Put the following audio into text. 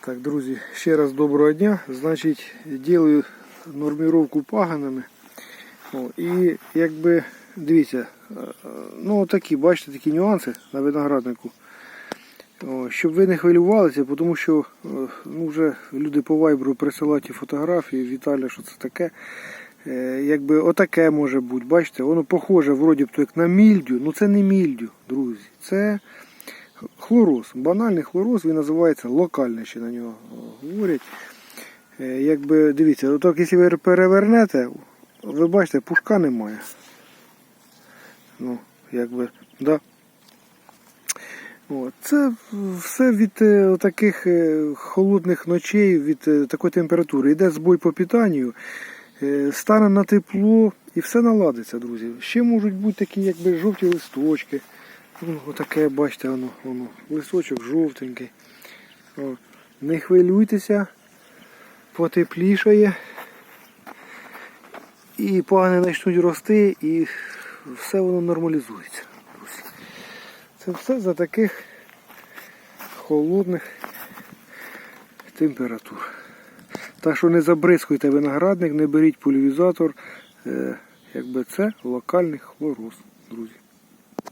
Так, друзі, ще раз доброго дня. Значить, ділаю норміровку паганами. О, і якби, дивіться, е, ну такі, бачите, такі нюанси на винограднику. О, щоб ви не хвилювалися, тому що е, ну, вже люди по вайберу присилають фотографії, Віталя, що це таке. Е, Якби отаке може бути, бачите, воно похоже вроді б то як на мільдю, ну це не мільдю, друзі. Це хлороз, банальний хлороз, він називається локальний, ще на нього говорять. Е, Якби дивіться, отак, якщо ви перевернете, ви бачите, пушка немає. Ну, якби, да. От. Це все від е, таких е, холодних ночей, від е, такої температури. Йде збой по питанню, е, стане на тепло і все наладиться, друзі. Ще можуть бути такі якби жовті листочки. Ну, отаке, бачите, воно, воно, листочок жовтенький. Не хвилюйтеся, потеплішає. І пагани почнуть рости і все воно нормалізується. Це все за таких холодних температур. Так що не забризкуйте виноградник, не беріть пульвізатор. Е, якби це локальний хлороз, друзі.